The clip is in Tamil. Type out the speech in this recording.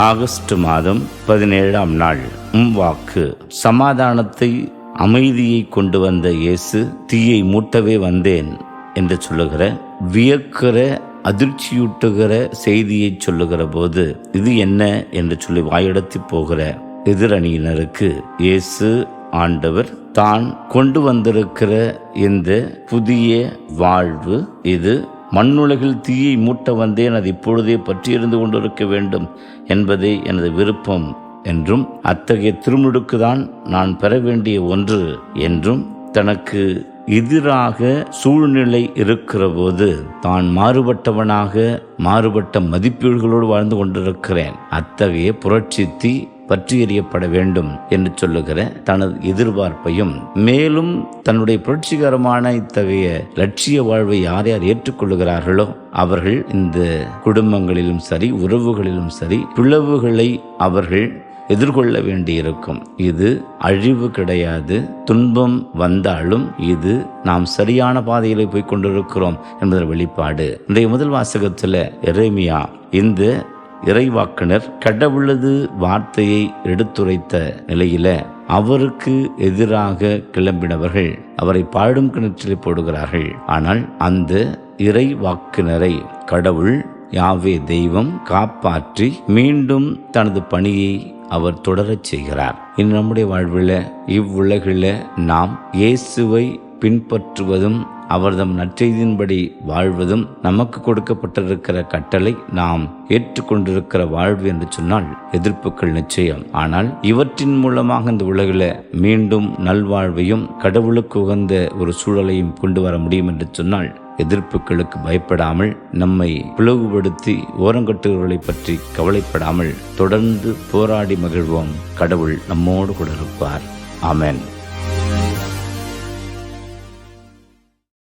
ஆகஸ்ட் மாதம் பதினேழாம் நாள். உம் வாக்கு. சமாதானத்தை அமைதியை கொண்டு வந்த இயேசு தீயை மூட்டவே வந்தேன் என்று சொல்லுகிற வியக்கிற அதிர்ச்சியூட்டுகிற செய்தியை சொல்லுகிற போது இது என்ன? என்று சொல்லி வாயடத்தி போகிற எதிரணியினருக்கு இயேசு ஆண்டவர் தான் கொண்டு வந்திருக்கிற இந்த புதிய வாழ்வு இது. மண்ணுலகில் தீயை மூட்ட வந்தேன். அது இப்பொழுதே பற்றியிருந்து கொண்டிருக்க வேண்டும் என்பதே எனது விருப்பம் என்றும் அத்தகைய திருமுடுக்குதான் நான் பெற வேண்டிய ஒன்று என்றும் தனக்கு எதிராக சூழ்நிலை இருக்கிற போது தான் மாறுபட்டவனாக மாறுபட்ட மதிப்பீடுகளோடு வாழ்ந்து கொண்டிருக்கிறேன். அத்தகைய புரட்சி தீ பற்றி எறியப்பட வேண்டும் என்று சொல்லுகிற தனது எதிர்பார்ப்பையும் மேலும் தன்னுடைய புரட்சிகரமான இத்தகைய லட்சிய வாழ்வை யார் யார் ஏற்றுக்கொள்ளுகிறார்களோ அவர்கள் இந்த குடும்பங்களிலும் சரி உறவுகளிலும் சரி பிளவுகளை அவர்கள் எதிர்கொள்ள வேண்டியிருக்கும். இது அழிவு கிடையாது. துன்பம் வந்தாலும் இது நாம் சரியான பாதையில போய் கொண்டிருக்கிறோம் என்பதன் வெளிப்பாடு. இன்றைய முதல் வாசகத்தில் எரேமியா இந்த இறைவாக்கினர் கடவுளது வார்த்தையை எடுத்துரைத்த நிலையில அவருக்கு எதிராக கிளம்பினவர்கள் அவரை பாடும் கிணற்றில் போடுகிறார்கள். ஆனால் அந்த இறை வாக்கினரை கடவுள் யாவே தெய்வம் காப்பாற்றி மீண்டும் தனது பணியை அவர் தொடரச் செய்கிறார். இன்று நம்முடைய வாழ்வில் இவ்வுலகில் நாம் இயேசுவை பின்பற்றுவதும் அவர்தம் நற்செய்தியின்படி வாழ்வதும் நமக்கு கொடுக்கப்பட்டிருக்கிற கட்டளை நாம் ஏற்றுக்கொண்டிருக்கிற வாழ்வு என்று சொன்னால் எதிர்ப்புகள் நிச்சயம். ஆனால் இவற்றின் மூலமாக இந்த உலகில் மீண்டும் நல்வாழ்வையும் கடவுளுக்கு உகந்த ஒரு சூழலையும் கொண்டு வர முடியும் என்று சொன்னால் எதிர்ப்புகளுக்கு பயப்படாமல் நம்மை பிளவுபடுத்தி ஓரங்கட்டுகளை பற்றி கவலைப்படாமல் தொடர்ந்து போராடி மகிழ்வோம். கடவுள் நம்மோடு கூட இருப்பார். ஆமென்.